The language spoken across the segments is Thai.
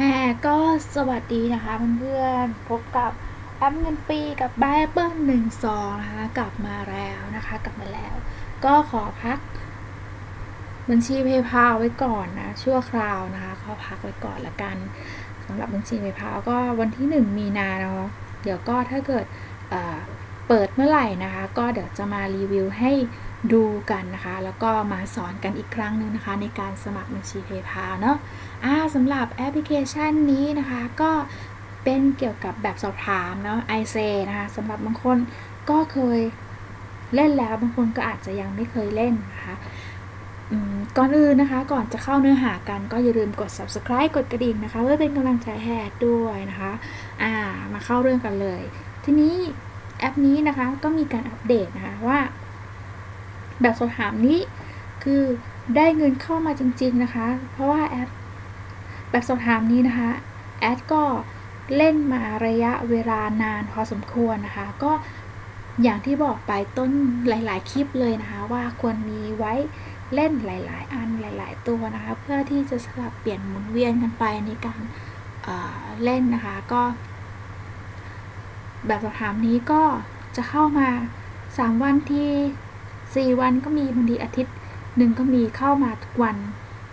แฮก็สวัสดีนะคะเพื่อนๆพบกับแอปเงินฟรีกับไบเบิ้ลหนึ่งสองนะคะกลับมาแล้วนะคะ กลับมาแล้ว ก็ขอพัก บัญชีเพย์พาไว้ก่อนนะชั่วคราวนะคะขอพักไว้ก่อนละกันสำหรับบัญชีเพย์พาก็วันที่1มีนาเนาะเดี๋ยวก็ถ้าเกิดเปิดเมื่อไหร่นะคะ ก็เดี๋ยวจะมารีวิวให้ ดูกันนะคะ แล้วก็มาสอนกันอีกครั้งหนึ่งนะคะ ในการสมัครบัญชี PayPal เนาะอ่าสำหรับแอปพลิเคชันนี้นะคะก็เป็นเกี่ยวกับแบบสอบถามเนาะ i s a นะคะสำหรับบางคนก็เคยเล่นแล้วบางคนก็อาจจะยังไม่เคยเล่นนะคะก่อนอื่นนะคะ ก่อนจะเข้าเนื้อหากันก็อย่าลืมกด subscribe กดกระดิ่งนะคะ เพื่อเป็นกำลังใจให้แอดด้วยนะคะอ่ามาเข้าเรื่องกันเลย ทีนี้แอปนี้นะคะก็มีการอัปเดตนะคะว่า แบบสอบถามนี้คือได้เงินเข้ามาจริง ๆนะคะ เพราะว่าแอดแบบสอบถามนี้นะคะแอดก็เล่นมาระยะเวลานานพอสมควรนะคะ ก็อย่างที่บอกไปต้นหลาย ๆ คลิปเลยนะคะ ว่าควรมีไว้เล่นหลาย ๆ อันหลาย ๆ ตัวนะคะ เพื่อที่จะสลับเปลี่ยนหมุนเวียนกันไปในการเเล่นนะคะก็แบบสอบถามนี้ก็จะเข้ามา 3 วันที่ สี่วันก็มีบางทีอาทิตย์หนึ่งก็มีเข้ามาทุกวัน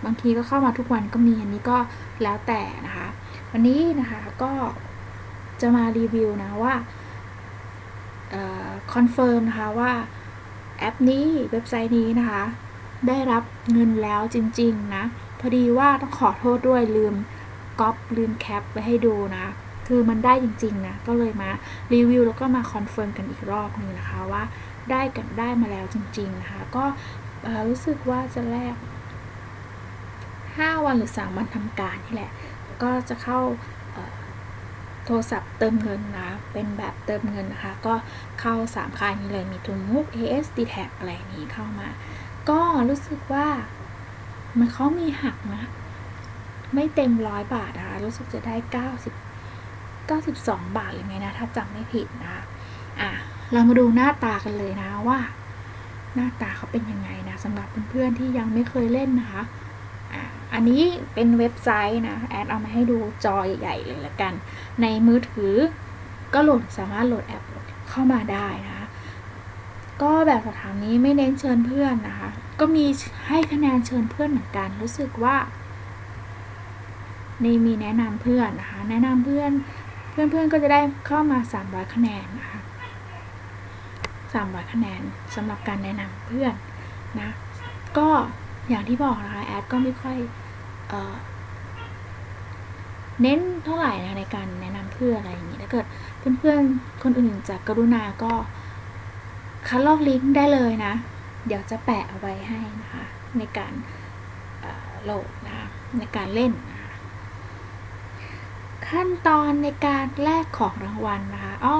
บางทีก็เข้ามาทุกวันก็มีอันนี้ก็แล้วแต่นะคะ วันนี้นะคะก็จะมารีวิวนะว่าคอนเฟิร์มนะคะว่าแอปนี้เว็บไซต์นี้นะคะ ได้รับเงินแล้วจริง ๆ นะ พอดีว่าต้องขอโทษด้วยลืมก๊อปลืมแคปไปให้ดูนะ คือมันได้จริง ๆ นะ ก็เลยมารีวิวแล้วก็มาคอนเฟิร์มกันอีกรอบนึงนะคะว่า ได้กันได้มาแล้วจริงๆนะคะก็รู้สึกว่าจะแลก5 วันหรือ 3 วันทำการนี่แหละ ก็จะเข้าโทรศัพท์เติมเงินนะ เป็นแบบเติมเงินนะคะ ก็เข้า 3 ค่ายนี้เลย มีทุนมุก AS d t a g อะไรนี้เข้ามา ก็รู้สึกว่ามันเขามีหักนะ ไม่เต็มร้อยบาทนะคะ รู้สึกจะได้ 90 92 บาทหรือไงนะ ถ้าจำไม่ผิดนะคะ อะ เรามาดูหน้าตากันเลยนะว่า หน้าตาเขาเป็นยังไงนะสำหรับเพื่อนๆที่ยังไม่เคยเล่นนะคะอันนี้เป็นเว็บไซต์นะ แอดเอามาให้ดูจอใหญ่ๆเลยละกัน ในมือถือก็โหลดสามารถโหลดแอปเข้ามาได้นะ ก็แบบสอบถามนี้ไม่เน้นเชิญเพื่อนนะคะ ก็มีให้คะแนนเชิญเพื่อนเหมือนกัน รู้สึกว่าในมีแนะนำเพื่อนนะคะ แนะนำเพื่อน เพื่อนๆก็จะได้เข้ามา300คะแนนนะคะ 300คะแนนสำหรับการแนะนำเพื่อนนะ ก็อย่างที่บอกนะคะแอดก็ไม่ค่อยเเน้นเท่าไหร่นะในการแนะนำเพื่อนอะไรอย่างนี้ถ้าเกิดเพื่อนๆคนอื่นจากกรุณาก็คัดลอกลิงก์ได้เลยนะ เดี๋ยวจะแปะเอาไว้ให้นะคะในการโหลดนะคะในการเล่นนะคะขั้นตอนในการแลกของรางวัลนะคะ อ้อ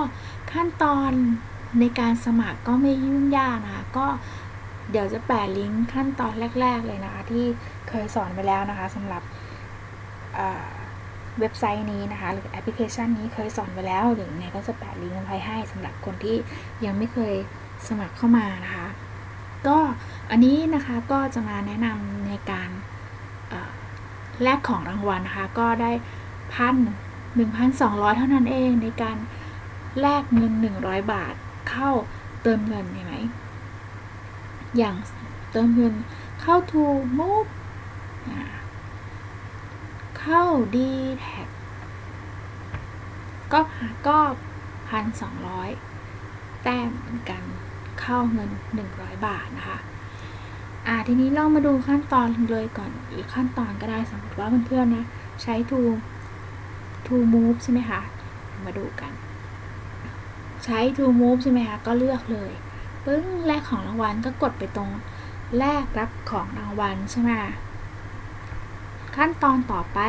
ขั้นตอน ในการสมัครก็ไม่ยุ่งยากนะคะ ก็เดี๋ยวจะแปะลิงก์ขั้นตอนแรก ๆ เลยนะคะ ที่เคยสอนไปแล้วนะคะสำหรับเว็บไซต์นี้นะคะ หรือแอปพลิเคชันนี้เคยสอนไปแล้วหรือไงก็จะแปะลิงก์ไว้ให้สำหรับคนที่ยังไม่เคยสมัครเข้ามานะคะ ก็อันนี้นะคะก็จะมาแนะนำในการแลกของรางวัลนะคะ ก็ได้พันหนึ่งพันสองร้อยเท่านั้นเองในการแลกเงินหนึ่งร้อยบาท เข้าเติมเงินเห็นไหมอย่างเติมเงินเข้าทูมูฟเข้าดีแท็กก็ก็พันสองร้อยแต้มเหมือนกันเข้าเงินหนึ่งร้อยบาทนะคะอ่าทีนี้เรามาดูขั้นตอนเลยก่อนหรือขั้นตอนก็ได้สมมติว่าเพื่อนๆนะ ใช้ทูทูมูฟใช่ไหมคะ มาดูกัน ใช้ To Move ใช่ไหมคะ ก็เลือกเลยปึ้งแลกของรางวัลก็กดไปตรงแลกรับของรางวัลใช่ไหมขั้นตอนต่อไป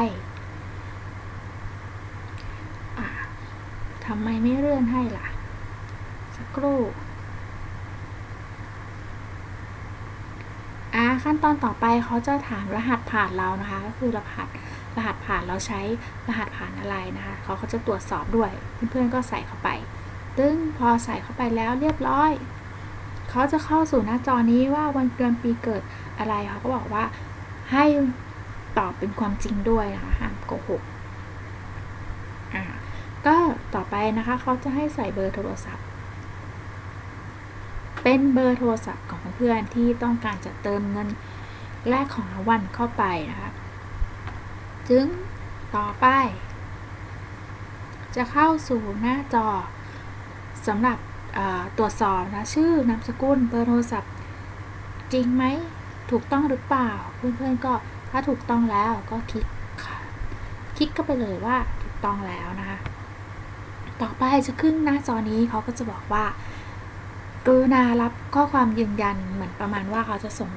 ทำไมไม่เลื่อนให้ล่ะ สักครู่อ่าขั้นตอนต่อไปเขาจะถามรหัสผ่านเรานะคะ ก็คือรหัสรหัสผ่านเราใช้รหัสผ่านอะไรนะคะ เขาเขาจะตรวจสอบด้วย เพื่อนๆก็ใส่เข้าไป ตึ้งพอใส่เข้าไปแล้วเรียบร้อย เขาจะเข้าสู่หน้าจอนี้ว่าวันเดือนปีเกิดอะไรเขาก็บอกว่าให้ตอบเป็นความจริงด้วยนะคะห้ามโกหกอ่าก็ต่อไปนะคะเขาจะให้ใส่เบอร์โทรศัพท์ เป็นเบอร์โทรศัพท์ของเพื่อนที่ต้องการจะเติมเงินแลกของรางวัลเข้าไปนะคะจึงต่อไป จะเข้าสู่หน้าจอ สำหรับตรวจสอบนะชื่อนามสกุลเบอร์โทรศัพท์ จริงไหมถูกต้องหรือเปล่า เพื่อนๆก็ถ้าถูกต้องแล้วก็คลิกค่ะคลิกก็ไปเลยว่าถูกต้องแล้วนะคะต่อไปจะขึ้นหน้าจอนี้เขาก็จะบอกว่ากรุณารับข้อความยืนยันเหมือนประมาณว่าเขาจะส่ง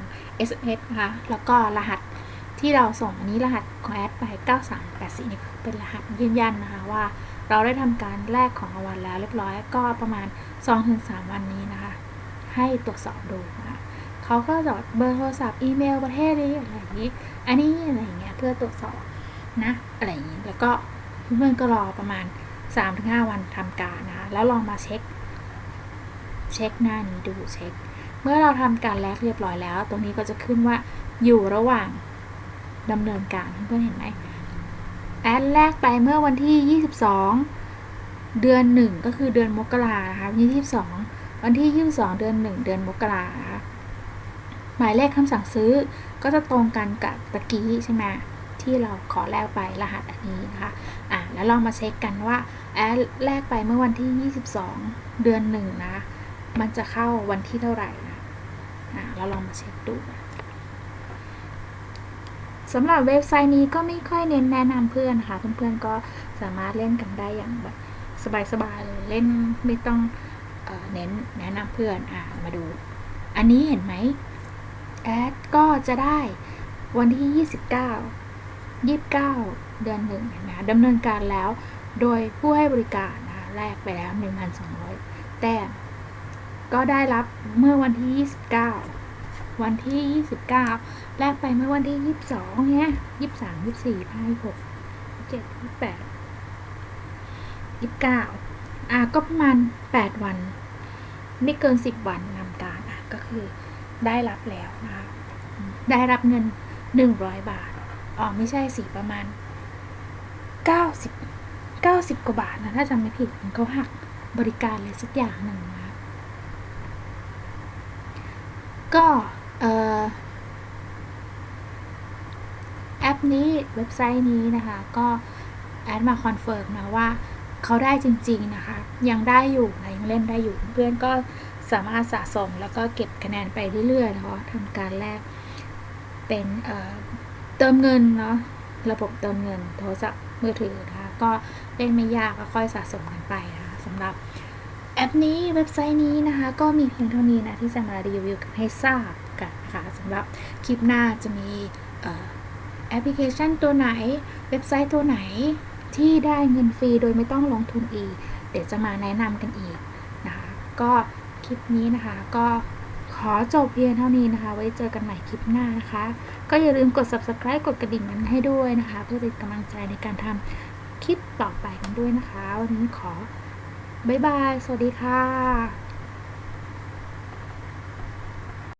SMS นะคะ แล้วก็รหัสที่เราส่งอันนี้รหัสของแอดไป 9384นี่เป็นรหัสยืนยันนะคะว่า เราได้ทำการแลกของรางวัลแล้วเรียบร้อยก็ประมาณ 2-3 วันนี้นะคะ ให้ตรวจสอบดูนะคะเขาก็จดเบอร์โทรศัพท์อีเมลประเทศนี้อะไรอย่างนี้ อันนี้อะไรอย่างเงี้ยเพื่อตรวจสอบนะอะไรอย่างนี้แล้วก็เพื่อนก็รอประมาณ 3-5 วันทำการนะคะแล้วลองมาเช็ค เช็คหน้านี้ดูเช็ค เมื่อเราทำการแลกเรียบร้อยแล้ว ตรงนี้ก็จะขึ้นว่าอยู่ระหว่างดำเนินการเพื่อนเห็นไหม แอดแรกไปเมื่อวันที่ 22 เดือน 1 ก็คือเดือนมกรานะคะวันที่22 วันที่ 22 เดือน 1 เดือนมกราคะหมายเลขคำสั่งซื้อก็จะตรงกันกับตะกี้ใช่ไหมที่เราขอแลกไปรหัสอันนี้นะคะอะแล้วลองมาเช็คกันว่าแอดแลกไปเมื่อวันที่ 22 เดือน 1 นะ มันจะเข้าวันที่เท่าไหร่นะอะเราลองมาเช็คดูนะ สำหรับเว็บไซต์นี้ก็ไม่ค่อยเน้นแนะนำเพื่อนนะคะเพื่อนๆก็สามารถเล่นกันได้อย่างแบบสบายๆเลยเล่นไม่ต้องเอเน้นแนะนำเพื่อนอะมาดู อันนี้เห็นไหมแอดก็จะได้วันที่ 29 29 เดือนหนึ่งนไหมดำเนินการแล้ว โดยผู้ให้บริการนะแลกไปแล้ว 1,200 แต้มก็ได้รับเมื่อวันที่ 29 วันที่ 29 แลกไปเมื่อวันที่ 22เนี่ย23 24 26 27 28 29 อะก็ประมาณ 8 วัน ไม่เกิน 10 วันนำการอะก็คือได้รับแล้วนะคะได้รับเงิน 100 บาท อ๋อ ไม่ใช่สิประมาณ 90 90 กว่าบาทนะถ้าจำไม่ผิดเขาหักบริการอะไรสักอย่างหนึ่งนะก็ แอปนี้เว็บไซต์นี้นะคะ ก็แอดมาคอนเฟิร์มนะว่าเขาได้จริง ๆ นะคะ ยังได้อยู่นะยังเล่นได้อยู่เพื่อนก็สามารถสะสมแล้วก็เก็บคะแนนไปเรื่อยๆนะคะทำการแลกเป็นเเติมเงินเนาะระบบเติมเงินโทรศัพท์มือถือนะคะ ก็เล่นไม่ยากก็ค่อยสะสมกันไปนะคะสำหรับ แอปนี้เว็บไซต์นี้นะคะ ก็มีเพียงเท่านี้นะที่จะมารีวิวกันให้ทราบกันนะคะสำหรับคลิปหน้าจะมีแอปพลิเคชันตัวไหน เว็บไซต์ตัวไหนที่ได้เงินฟรีโดยไม่ต้องลงทุนอีก เดี๋ยวจะมาแนะนำกันอีกนะคะก็คลิปนี้นะคะก็ขอจบเพียงเท่านี้นะคะ ไว้เจอกันใหม่คลิปหน้านะคะ ก็อย่าลืมกด subscribe กดกระดิ่งนั้นให้ด้วยนะคะ เพื่อเป็นกำลังใจในการทำคลิปต่อไปกันด้วยนะคะ วันนี้ขอ บ๊ายบาย สวัสดีค่ะ